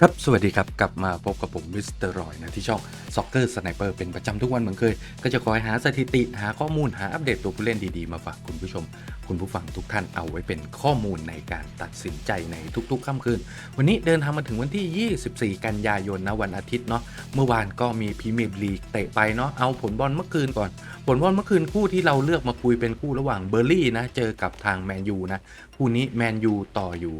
ครับ สวัสดีครับ กลับมาพบกับผมมิสเตอร์รอยนะ ที่ช่อง Soccer Sniper เป็นประจำทุกวันเหมือนเคย ก็จะคอยหาสถิติหาข้อมูลหาอัปเดตตัวผู้เล่นดี ๆ มาฝากคุณผู้ชม คุณผู้ฟังทุกท่านเอาไว้เป็นข้อมูลในการตัดสินใจในทุกๆค่ำคืน วันนี้เดินทางมาถึงวันที่ 24 กันยายนนะวันอาทิตย์เนาะเมื่อวานก็มีพรีเมียร์ลีกเตะไปเนาะเอาผลบอลเมื่อคืนก่อน ผลบอลเมื่อคืนคู่ที่เราเลือกมาคุยเป็นคู่ระหว่างเบอร์ลี่นะเจอกับทางแมนยูนะคู่นี้แมนยูต่ออยู่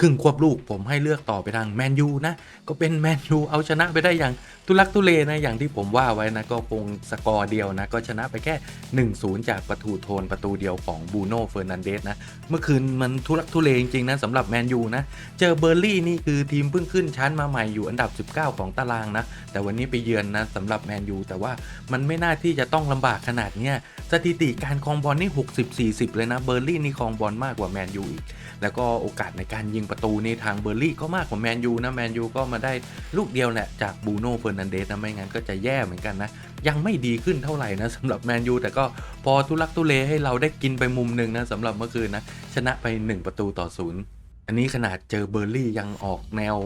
ครึ่งควบลูกผมให้เลือกต่อไปทางแมนยูนะ ก็เป็นแมนยูเอาชนะไปได้อย่างทุลักทุเลนะอย่างที่ผมว่าไว้นะก็คงสกอร์เดียวนะ ก็ชนะไปแค่ 1-0 จากประตูโทนประตูเดียวของบูโน่เฟอร์นันเดสนะ เมื่อคืนมันทุลักทุเลจริงๆนะสำหรับแมนยูนะ เจอเบอร์ลี่นี่คือทีมเพิ่งขึ้นชั้นมาใหม่อยู่อันดับ 19 ของตารางนะ แต่วันนี้ไปเยือนนะสำหรับแมนยูแต่ว่ามันไม่น่าที่จะต้องลำบากขนาดเนี้ยสถิติการครองบอลนี่60-40 เลยนะเบอร์ลี่นี่ครองบอลมากกว่าแมนยูอีกแล้วก็โอกาสในการยิงประตูนี่ทางเบอร์ลี่ก็มากกว่าแมนยูนะแมนยูก็มาได้ลูกเดียวแหละจากบูโน่เฟอร์นันเดสนะไม่งั้นก็จะแย่เหมือนกันนะ ยังไม่ดีขึ้นเท่าไหร่นะสำหรับแมนยูแต่ก็พอทุลักทุเลให้เราได้กินไปมุมหนึ่งนะสำหรับเมื่อคืนนะชนะไป 1 ประตูต่อศูนย์อันนี้ขนาดเจอเบอร์ลี่ยังออกแนว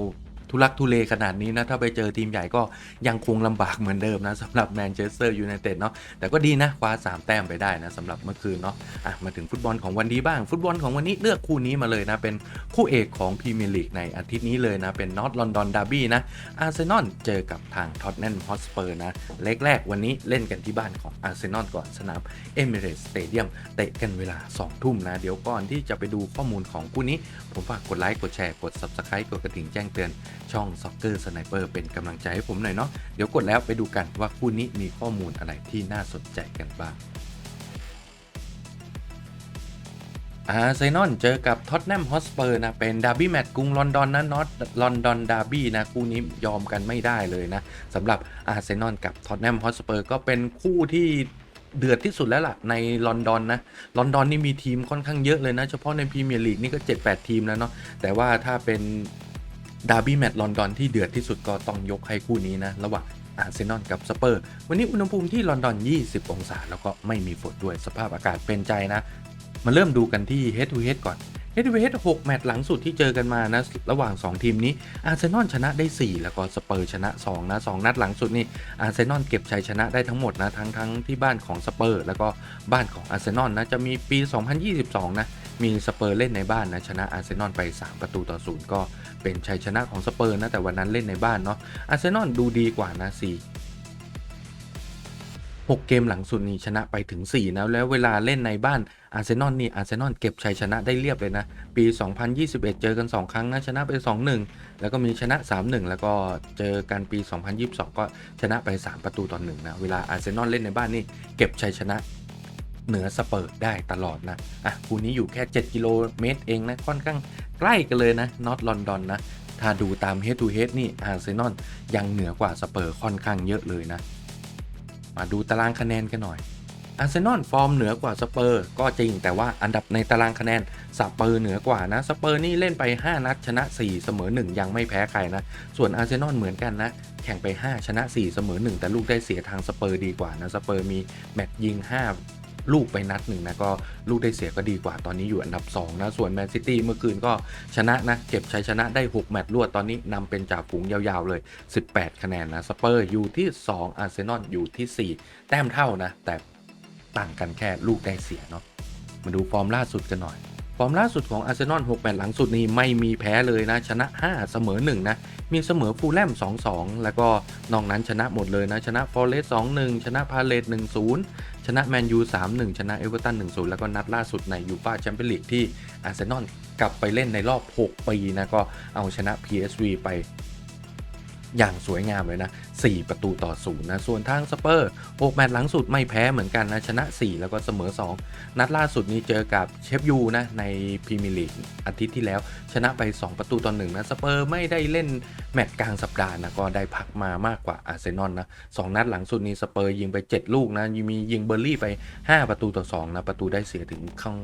ทุลักทุเลขนาดนี้นะ ถ้าไปเจอทีมใหญ่ก็ยังคงลำบากเหมือนเดิมนะสำหรับแมนเชสเตอร์ยูไนเต็ดเนาะแต่ก็ดีนะคว้า 3 แต้มไปได้นะสำหรับเมื่อคืนเนาะอะมาถึงฟุตบอลของวันนี้บ้าง ฟุตบอลของวันนี้เลือกคู่นี้มาเลยนะ เป็นคู่เอกของพรีเมียร์ลีกในอาทิตย์นี้เลยนะ เป็นนอตลอนดอนดาร์บี้นะอาร์เซนอลเจอกับทางท็อตแนมฮอสเปอร์นะเล็กแรกวันนี้เล่นกันที่บ้านของอาร์เซนอลก่อนสนามเอมิเรสสเตเดียมเตะกันเวลา 2 ทุ่มนะ เดี๋ยวก่อนที่จะไปดูข้อมูลของคู่นี้ ผมฝากกดไลค์กดแชร์กด Subscribe กดกระดิ่งแจ้งเตือนช่อง Soccer Sniper เป็นกำลังใจให้ผมหน่อยเนาะเดี๋ยวกดแล้วไปดูกันว่าคู่นี้มีข้อมูลอะไรที่น่าสนใจกันบ้างอาร์เซนอลเจอกับท็อตแนมฮอสเปอร์นะเป็นดาร์บี้แมตช์กรุงลอนดอนนะนอตลอนดอนดาร์บี้นะคู่นี้ยอมกันไม่ได้เลยนะสำหรับอาร์เซนอลกับท็อตแนมฮอสเปอร์ก็เป็นคู่ที่เดือดที่สุดแล้วล่ะในลอนดอนนะลอนดอนนี่มีทีมค่อนข้างเยอะเลยนะ เฉพาะในพรีเมียร์ลีกนี่ก็ 7-8 ทีมแล้วเนาะแต่ว่าถ้าเป็น ดาร์บี้แมตช์ลอนดอนที่เดือดที่สุดก็ต้องยกให้คู่นี้นะ ระหว่างอาร์เซนอลกับสเปอร์ วันนี้อุณหภูมิที่ลอนดอน 20 องศา แล้วก็ไม่มีฝนด้วยสภาพอากาศเป็นใจนะ มาเริ่มดูกันที่ head to head ก่อน head to head 6แมตช์หลังสุดที่เจอกันมานะ ระหว่าง 2 ทีมนี้ อาร์เซนอลชนะได้ 4 แล้วก็สเปอร์ชนะ 2 นะ 2 นัดหลังสุดนี่ อาร์เซนอลเก็บชัยชนะได้ทั้งหมดนะ ทั้งทั้งที่บ้านของสเปอร์ แล้วก็บ้านของอาร์เซนอลนะ จะมีปี 2022 นะ มีสเปอร์เล่นในบ้านนะ ชนะอาร์เซนอลไป 3 ประตูต่อศูนย์ก็เป็นชัยชนะของสเปอร์นะ แต่วันนั้นเล่นในบ้านเนาะ อาร์เซนอลดูดีกว่านะ 4 6 เกมหลังสุดนี้ชนะไปถึง4นะแล้วเวลาเล่นในบ้านอาร์เซนอลนี่อาร์เซนอลเก็บชัยชนะได้เรียบเลยนะ ปี 2021 เจอกัน 2 ครั้งนะชนะไป 2-1 แล้วก็มีชนะ 3-1 แล้วก็เจอกันปี 2022 ก็ชนะไป 3 ประตูต่อ1นะเวลาอาร์เซนอลเล่นในบ้านนี่เก็บชัยชนะเหนือสเปอร์ได้ตลอดนะ อะคู่นี้อยู่แค่ 7 กิโลเมตรเองนะ ค่อนข้างใกล้กันเลยนะนอตลอนดอนนะ ถ้าดูตาม head to head นี่อาร์เซนอลยังเหนือกว่าสเปอร์ค่อนข้างเยอะเลยนะ มาดูตารางคะแนนกันหน่อยอาร์เซนอลฟอร์มเหนือกว่าสเปอร์ก็จริงแต่ว่าอันดับในตารางคะแนนสเปอร์เหนือกว่านะสเปอร์นี่เล่นไป 5 นัดชนะ 4 เสมอ 1 ยังไม่แพ้ใครนะ ส่วนอาร์เซนอลเหมือนกันนะ แข่งไป 5 ชนะ 4 เสมอ 1 แต่ลูกได้เสียทางสเปอร์ดีกว่านะสเปอร์มีแมตช์ยิง 5 ลูกไปนัดหนึ่งนะก็ลูกได้เสียก็ดีกว่าตอนนี้อยู่อันดับ 2 นะ ส่วนแมนซิตี้เมื่อคืนก็ชนะนะ เก็บชัยชนะได้ 6 แมตช์รวดตอนนี้นำเป็นจ่าฝูงยาวๆเลย 18 คะแนนนะสเปอร์อยู่ที่ 2 อาร์เซนอลอยู่ที่ 4 แต้มเท่านะ แต่ต่างกันแค่ลูกได้เสียเนาะมาดูฟอร์มล่าสุดกันหน่อยฟอร์มล่าสุดของอาร์เซนอล6แมตช์หลังสุดนี้ไม่มีแพ้เลยนะ ชนะ 5 เสมอ 1 นะ มีเสมอฟูลแลม 2-2 แล้วก็นอกนั้นชนะหมดเลยนะ ชนะฟอร์เรส2-1 ชนะพาเลต1-0 ชนะแมนยู3-1 ชนะเอเวอร์ตัน1-0 แล้วก็นัดล่าสุดในยูฟ่าแชมเปี้ยนลีกที่อาร์เซนอลกลับไปเล่นในรอบ 6 ปีนะก็เอาชนะ PSV ไป อย่างสวยงามเลยนะ 4 ประตูต่อศูนย์นะ ส่วนทางสเปอร์6แมตช์หลังสุดไม่แพ้เหมือนกันนะ ชนะ 4 แล้วก็เสมอ 2 นัดล่าสุดนี้เจอกับเชฟยูนะ ในพรีเมียร์ลีกอาทิตย์ที่แล้ว ชนะไป 2 ประตูต่อ1นะ สเปอร์ไม่ได้เล่นแมตช์กลางสัปดาห์นะ ก็ได้พักมามากกว่าอาร์เซนอลนะ2นัดหลังสุดนี้สเปอร์ยิงไป 7 ลูกนะมียิงเบอร์ลี่ไป 5 ประตูต่อ2นะประตูได้เสียถึงข้าง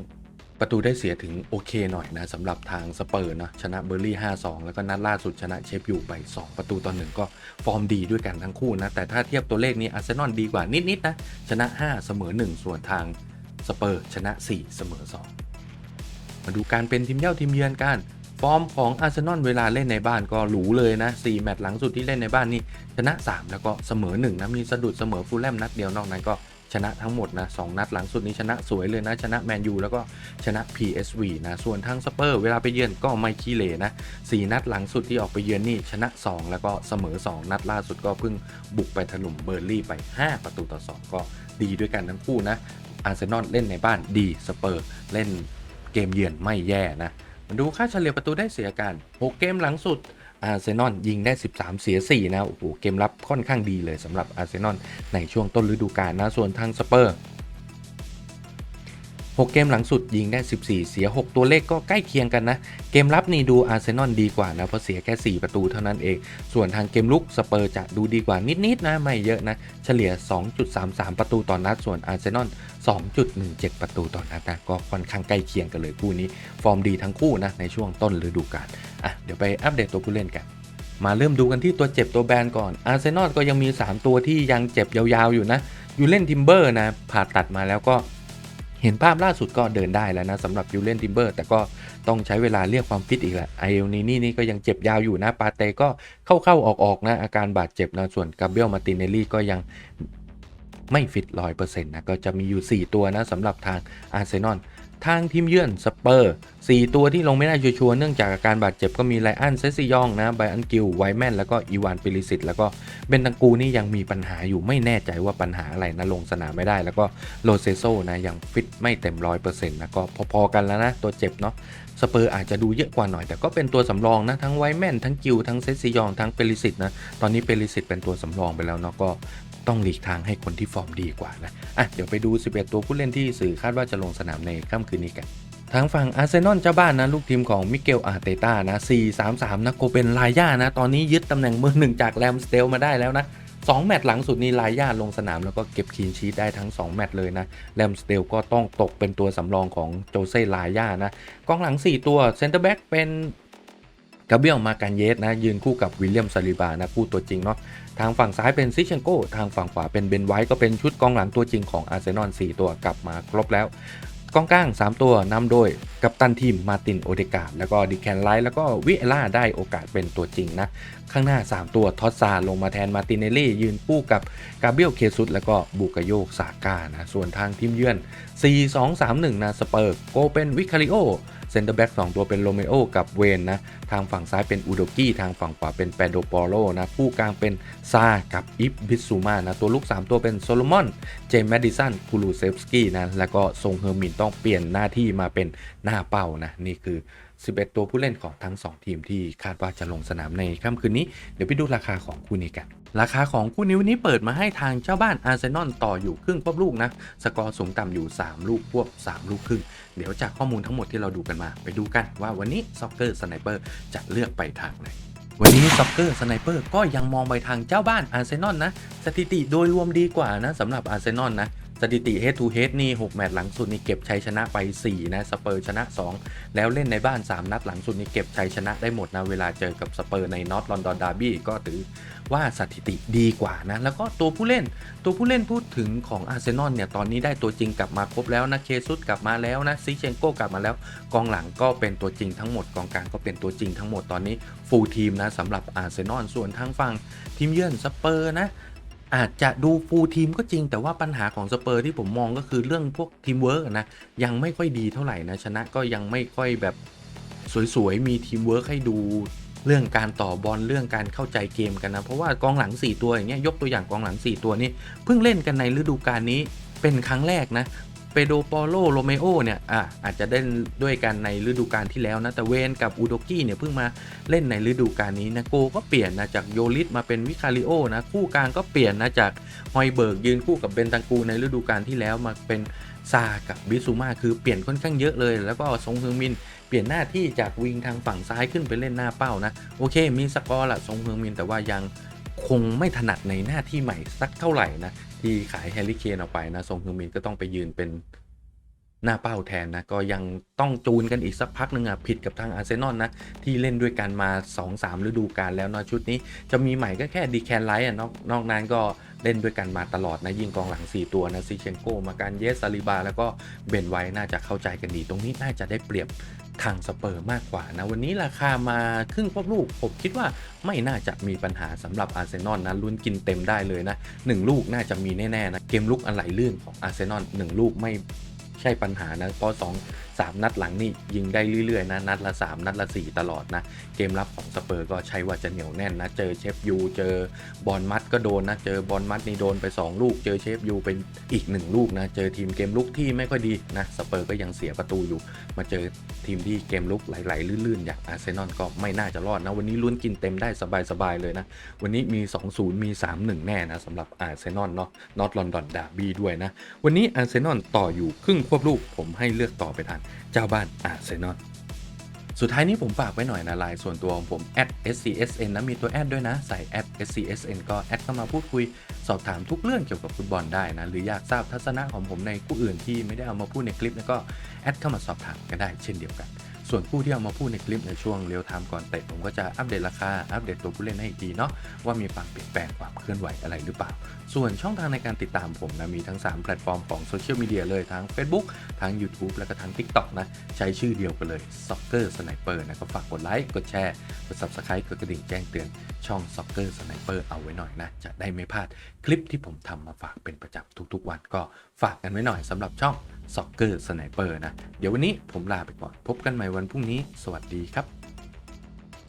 ประตูได้เสียถึงโอเคหน่อยนะสำหรับทางสเปอร์นะชนะเบอร์ลี่ 5-2 แล้วก็นัดล่าสุดชนะเชฟยูไป 2 ประตูต่อหนึ่งก็ฟอร์มดีด้วยกันทั้งคู่นะ แต่ถ้าเทียบตัวเลขนี้อาร์เซนอลดีกว่านิดๆนะ ชนะ 5 เสมอ 1 ส่วนทางสเปอร์ชนะ 4 เสมอ 2 มาดูการเป็นทีมเย่าทีมเยือนกันฟอร์มของอาร์เซนอลเวลาเล่นในบ้านก็หรูเลยนะ 4 แมตช์หลังสุดที่เล่นในบ้านนี่ชนะ 3 แล้วก็เสมอ 1 นะ มีสะดุดเสมอฟูลแลมนัดเดียวนอกนั้นก็ ชนะทั้งหมดนะสองนัดหลังสุดนี้ชนะสวยเลยนะ ชนะแมนยูแล้วก็ชนะ PSV นะส่วนทางสเปอร์เวลาไปเยือนก็ไม่ขี้เหร่นะ4นัดหลังสุดที่ออกไปเยือนนี่ชนะ 2 แล้วก็เสมอ 2 นัดล่าสุดก็เพิ่งบุกไปถล่มเบอร์ลี่ไป 5 ประตูต่อ 2 ก็ดีด้วยกันทั้งคู่นะอาร์เซนอลเล่นในบ้านดีสเปอร์เล่นเกมเยือนไม่แย่นะมาดูค่าเฉลี่ยประตูได้เสียกัน 6 เกมหลังสุด อาร์เซนอลยิงได้ 13 เสีย 4 นะ โอ้โห เกมรับค่อนข้างดีเลยสำหรับอาร์เซนอลในช่วงต้นฤดูกาลนะ ส่วนทางสเปอร์ 6 เกมหลังสุดยิงได้ 14 เสีย 6 ตัวเลขก็ใกล้เคียงกันนะ เกมรับนี่ดูอาร์เซนอลดีกว่านะ เพราะเสียแค่ 4 ประตูเท่านั้นเอง ส่วนทางเกมลุกสเปอร์จะดูดีกว่านิด ๆ นะ ไม่เยอะนะ เฉลี่ย 2.33 ประตูต่อนนัด ส่วนอาร์เซนอล2.17 ประตูต่อนนัดนะ ก็ค่อนข้างใกล้เคียงกันเลยคู่นี้ ฟอร์มดีทั้งคู่นะในช่วงต้นฤดูกาลอะเดี๋ยวไปอัปเดตตัวผู้เล่นกันมาเริ่มดูกันที่ตัวเจ็บตัวแบนก่อน อาร์เซนอลก็ยังมี 3 ตัวที่ยังเจ็บยาวๆอยู่นะยูเล่นทิมเบอร์นะ ผ่าตัดมาแล้วก็ เห็นภาพล่าสุดก็เดินได้แล้วนะสำหรับยูเลนติมเบอร์แต่ก็ต้องใช้เวลาเรียกความฟิตอีกแหละไอเอลนีนี่นี่ก็ยังเจ็บยาวอยู่นะ ปาเตก็เข้าๆออกๆนะอาการบาดเจ็บนะ ส่วนกาเบรียลมาตินเนลลี่ก็ยังไม่ฟิตร้อยเปอร์เซ็นต์นะ ก็จะมีอยู่ 4 ตัวนะสำหรับทางอาร์เซนอล ทางทีมเยือนสเปอร์ 4 ตัวที่ลงไม่ได้ชัวร์เนื่องจากอาการบาดเจ็บก็มีไลอันเซซิยองนะไบอันกิลไวแมนแล้วก็อีวานปิลิสิตแล้วก็เบนตังกูนี่ยังมีปัญหาอยู่ไม่แน่ใจว่าปัญหาอะไรนะลงสนามไม่ได้ แล้วก็โลเซโซนะยังฟิตไม่เต็มร้อยเปอร์เซ็นต์นะก็พอๆกันแล้วนะตัวเจ็บเนาะสเปอร์อาจจะดูเยอะกว่าหน่อย แต่ก็เป็นตัวสำรองนะ ทั้งไวแมนทั้งกิลทั้งเซซิยองทั้งเปริสิตนะ ตอนนี้เปริสิตเป็นตัวสำรองไปแล้วเนาะก็ ต้องหลีกทางให้คนที่ฟอร์มดีกว่านะอะเดี๋ยวไปดู 11 ตัวผู้เล่นที่สื่อคาดว่าจะลงสนามในค่ำคืนนี้กันทางฝั่งอาร์เซนอลเจ้าบ้านนะลูกทีมของมิเกลอาร์เตต้านะ 4-3-3 นะโกเป็นลาย่านะ ตอนนี้ยึดตำแหน่งมือหนึ่งจากแรมสเตลมาได้แล้วนะ2แมตช์หลังสุดนี้ลายย่าลงสนามแล้วก็เก็บคีนชีตได้ทั้ง 2 แมตช์เลยนะแรมสเตลก็ต้องตกเป็นตัวสำรองของโจเซ่ลายย่านะกองหลัง 4 ตัวเซนเตอร์แบ็กเป็น กาเบียลมาการเยสนะยืนคู่กับวิลเลียมซาลิบานะคู่ตัวจริงเนาะทางฝั่งซ้ายเป็นซิเชนโกทางฝั่งขวาเป็นเบนไวท์ก็เป็นชุดกองหลังตัวจริงของอาร์เซนอล4ตัวกลับมาครบแล้วกองกลาง 3 ตัวนำโดยกัปตันทีมมาตินโอเดกาแล้วก็ดิแคนไลท์แล้วก็วิเอล่าได้โอกาสเป็นตัวจริงนะ ข้างหน้า 3 ตัวทอสซาลงมาแทนมาตินเนลลี่ ยืนคู่กับกาเบียลเคซุสแล้วก็บูกาโยซาก้านะ ส่วนทางทีมเยือน 4-2-3-1 นะ สเปอร์โกเป็นวิคาริโอ ซนเตอร์แบ็ก2ตัวเป็นโรเมโอกับเวนนะทางฝั่งซ้ายเป็นอูโดกี้ทางฝั่งขวาเป็นแปโดปอโลนะคู่กลางเป็นซากับอิฟบิสซูมานะตัวลูก 3 ตัวเป็นโซโลมอนเจมส์แมดดิสันคูลูเซฟสกี้นะแล้วก็ทรงเฮอร์มินต้องเปลี่ยนหน้าที่มาเป็นหน้าเป้านะนี่คือ 11 ตัวผู้เล่นของทั้ง 2 ทีมที่คาดว่าจะลงสนามในค่ำคืนนี้เดี๋ยวไปดูราคาของคู่นี้กัน ราคาของคู่นี้วันนี้เปิดมาให้ทางเจ้าบ้านอาร์เซนอลต่ออยู่ครึ่งควบลูกนะ สกอร์สูงต่ำอยู่ 3 ลูกควบ 3 ลูกครึ่ง เดี๋ยวจากข้อมูลทั้งหมดที่เราดูกันมา ไปดูกันว่าวันนี้ซ็อกเกอร์สไนเปอร์จะเลือกไปทางไหนวันนี้ซ็อกเกอร์สไนเปอร์ก็ยังมองไปทางเจ้าบ้านอาร์เซนอลนะ สถิติโดยรวมดีกว่านะสำหรับอาร์เซนอลนะ สถิติ head to head นี่ 6 แมตช์หลังสุดนี่เก็บชัยชนะไป 4 นะ สเปอร์ชนะ 2 แล้วเล่นในบ้าน 3 นัดหลังสุดนี่เก็บชัยชนะได้หมดนะ เวลาเจอกับสเปอร์ในนอตลอนดอนดาร์บี้ก็ถือว่าสถิติดีกว่านะ แล้วก็ตัวผู้เล่น ตัวผู้เล่นพูดถึงของอาร์เซนอลเนี่ย ตอนนี้ได้ตัวจริงกลับมาครบแล้วนะ เคซุสกลับมาแล้วนะ ซิเชนโก้กลับมาแล้ว กองหลังก็เป็นตัวจริงทั้งหมด กองกลางก็เป็นตัวจริงทั้งหมด ตอนนี้ฟูลทีมนะสำหรับอาร์เซนอล ส่วนทางฝั่งทีมเยือนสเปอร์นะ อาจจะดูฟูลทีมก็จริงแต่ว่าปัญหาของสเปอร์ที่ผมมองก็คือเรื่องพวกทีมเวิร์กนะยังไม่ค่อยดีเท่าไหร่นะชนะก็ยังไม่ค่อยแบบสวยๆ มีทีมเวิร์กให้ดูเรื่องการต่อบอลเรื่องการเข้าใจเกมกันนะ เพราะว่ากองหลัง 4 ตัวอย่างเงี้ยยกตัวอย่างกองหลัง 4 ตัวนี้เพิ่งเล่นกันในฤดูกาลนี้เป็นครั้งแรกนะ เปโดปอโลโรเมโอเนี่ยอะอาจจะได้ด้วยกันในฤดูกาลที่แล้วนะ แต่เวนกับอูโดกี้เนี่ยเพิ่งมาเล่นในฤดูกาลนี้นะโกก็เปลี่ยนนะจากโยลิสมาเป็นวิคาริโอนะคู่กลางก็เปลี่ยนนะจากฮอยเบิร์กยืนคู่กับเบนตังกูในฤดูกาลที่แล้วมาเป็นซากับบิซูมาคือเปลี่ยนค่อนข้างเยอะเลย แล้วก็ซงฮึงมิน เปลี่ยนหน้าที่จากวิงทางฝั่งซ้ายขึ้นไปเล่นหน้าเป้านะ โอเค มีสกอร์ละซงฮึงมิน แต่ว่ายังคงไม่ถนัดในหน้าที่ใหม่สักเท่าไหร่นะ ที่ขายแฮร์รี่เคนออกไปนะทรงฮึงมินก็ต้องไปยืนเป็น หน้าเป้าแทนนะก็ยังต้องจูนกันอีกสักพักหนึ่งอะผิดกับทางอาร์เซนอลนะที่เล่นด้วยกันมา 2-3 ฤดูกาลแล้วเนาะชุดนี้จะมีใหม่ก็แค่ดีแคนไลท์อะนอกนอกนั้นก็เล่นด้วยกันมาตลอดนะยิงกองหลัง 4 ตัวนะซิเชนโกมาการเยสซาลิบา แล้วก็เบนไว้น่าจะเข้าใจกันดี ตรงนี้น่าจะได้เปรียบทางสเปอร์มากกว่านะ วันนี้ราคามาครึ่งควบลูก ผมคิดว่าไม่น่าจะมีปัญหาสำหรับอาร์เซนอลนะลุ้นกินเต็มได้เลยนะ 1 ลูกน่าจะมีแน่ ๆ นะ เกมลุกอันไหลลื่นของอาร์เซนอล1ลูกไม่ ใช่ปัญหานะเพราะ2 3 นัดหลังนี่ยิงได้เรื่อยๆนะนัดละ 3 นัดละ 4 ตลอดนะ เกมรับของสเปอร์ก็ใช้ว่าจะเหนียวแน่นนะ เจอเชฟยู เจอบอลมัดก็โดนนะ เจอบอลมัดนี่โดนไป 2 ลูก เจอเชฟยูเป็นอีก 1 ลูกนะ เจอทีมเกมลุกที่ไม่ค่อยดีนะสเปอร์ก็ยังเสียประตูอยู่ มาเจอทีมที่เกมลุกไหลๆลื่นๆ อย่างอาร์เซนอลก็ไม่น่าจะรอดนะ วันนี้ลุ้นกินเต็มได้สบายๆเลยนะ วันนี้มี 2-0 มี 3-1 แน่นะสำหรับอาร์เซนอลเนาะนอตลอนดอนดาร์บี้ด้วยนะ วันนี้อาร์เซนอลต่ออยู่ครึ่งควบลูกผมให้เลือกต่อไปทางเจ้าบ้านอาร์เซนอลสุดท้ายนี้ผมฝากไว้หน่อยนะไลน์ส่วนตัวของผม @scsn นะมีตัวแอดด้วยนะ ใส่ @scsn ก็แอดเข้ามาพูดคุย สอบถามทุกเรื่องเกี่ยวกับฟุตบอลได้นะ หรืออยากทราบทัศนะของผมในคู่อื่นที่ไม่ได้เอามาพูดในคลิปนะก็แอดเข้ามาสอบถามกันได้เช่นเดียวกัน ส่วนผู้ที่เอามาพูดในคลิปในช่วงเรียวไทม์ก่อนเตะผมก็จะอัปเดตราคา อัปเดตตัวผู้เล่นให้อีกทีเนาะว่ามีความเปลี่ยนแปลงความเคลื่อนไหวอะไรหรือเปล่า ส่วนช่องทางในการติดตามผมนะมีทั้ง 3 แพลตฟอร์มของโซเชียลมีเดียเลยทั้ง Facebook ทั้ง YouTube แล้วก็ทั้ง TikTok นะใช้ชื่อเดียวกันเลย Soccer Sniper นะก็ฝากกดไลค์กดแชร์กด Subscribe กดกระดิ่งแจ้งเตือนช่อง Soccer Sniper เอาไว้หน่อยนะจะได้ไม่พลาดคลิปที่ผมทำมาฝากเป็นประจำทุกๆวันก็ฝากกันไว้หน่อยสำหรับช่อง Soccer Sniper นะ เดี๋ยววันนี้ผมลาไปก่อน พบกันใหม่วันพรุ่งนี้ สวัสดีครับ